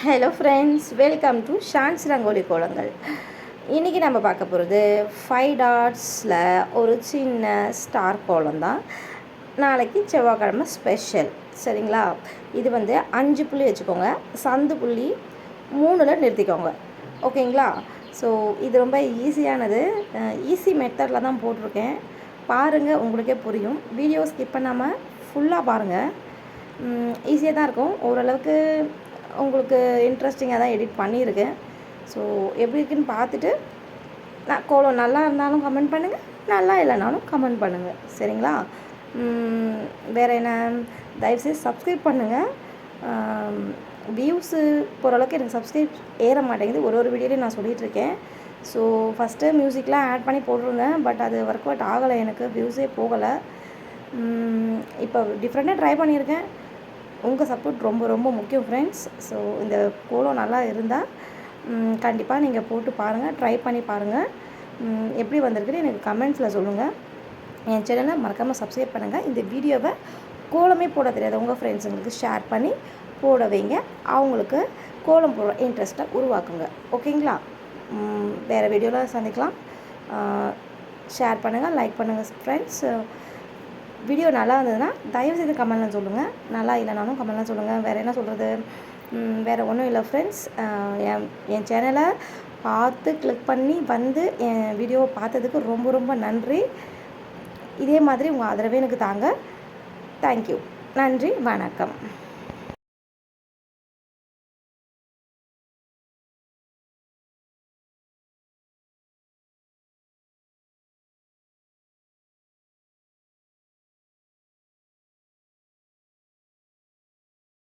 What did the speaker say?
Hello friends welcome to Shan's rangoli கோலங்கள் இன்றைக்கி நம்ம பார்க்க போகிறது ஃபைவ் டாட்ஸில் ஒரு சின்ன ஸ்டார் கோலம் தான். நாளைக்கு செவ்வாய்க்கிழமை ஸ்பெஷல் சரிங்களா? இது வந்து அஞ்சு புள்ளி வச்சுக்கோங்க. சந்து புள்ளி மூணில் நிறுத்திக்கோங்க. ஓகேங்களா? ஸோ இது ரொம்ப ஈஸியானது ஈஸி மெத்தடில் தான் போட்டிருக்கேன். பாருங்கள் உங்களுக்கே புரியும். வீடியோ ஸ்கிப் பண்ணாமல் ஃபுல்லாக பாருங்கள் ஈஸியாக தான் இருக்கும். ஓரளவுக்கு உங்களுக்கு இன்ட்ரெஸ்டிங்காக தான் எடிட் பண்ணியிருக்கேன். ஸோ எப்படி இருக்குன்னு பார்த்துட்டு நான் கோலம் நல்லா இருந்தாலும் கமெண்ட் பண்ணுங்கள் நல்லா இல்லைனாலும் கமெண்ட் பண்ணுங்கள் சரிங்களா? வேறு என்ன? தயவுசெய்து சப்ஸ்கிரைப் பண்ணுங்கள் வியூஸு ஓரளவுக்கு எனக்கு சப்ஸ்கிரைப் ஏற மாட்டேங்குது. ஒரு ஒரு வீடியோலையும் நான் சொல்லிகிட்டு இருக்கேன். ஸோ ஃபஸ்ட்டு மியூசிக்லாம் ஆட் பண்ணி போட்டிருந்தேன் பட் அது ஒர்க் அவுட் ஆகலை எனக்கு. வியூஸே போகலை. இப்போ டிஃப்ரெண்ட்டாக ட்ரை பண்ணியிருக்கேன். உங்கள் சப்போர்ட் ரொம்ப ரொம்ப முக்கியம் ஃப்ரெண்ட்ஸ் ஸோ இந்த கோலம் நல்லா இருந்தால் கண்டிப்பாக நீங்கள் போட்டு பாருங்கள் ட்ரை பண்ணி பாருங்கள் எப்படி வந்திருக்குன்னு எனக்கு கமெண்ட்ஸில் சொல்லுங்கள் என் சேனலை மறக்காமல் சப்ஸ்கிரைப் பண்ணுங்கள் இந்த வீடியோவை கோலமே போட தெரியாத உங்கள் ஃப்ரெண்ட்ஸுங்களுக்கு ஷேர் பண்ணி போட வைங்க. அவங்களுக்கு கோலம் போடுற இன்ட்ரெஸ்ட்டை உருவாக்குங்க. ஓகேங்களா வேறு வீடியோவில் சந்திக்கலாம். ஷேர் பண்ணுங்கள் லைக் பண்ணுங்கள் ஃப்ரெண்ட்ஸ் வீடியோ நல்லா இருந்ததுன்னா தயவு செய்து கமெண்ட்லாம் சொல்லுங்கள் நல்லா இல்லைனாலும் கமெண்ட்லாம் சொல்லுங்கள் வேறு என்ன சொல்கிறது வேறு ஒன்றும் இல்லை ஃப்ரெண்ட்ஸ் என் என் சேனலை பார்த்து கிளிக் பண்ணி வந்து என் வீடியோவை பார்த்ததுக்கு ரொம்ப ரொம்ப நன்றி. இதே மாதிரி உங்கள் ஆதரவே எனக்கு தாங்க. தேங்க்யூ நன்றி வணக்கம்.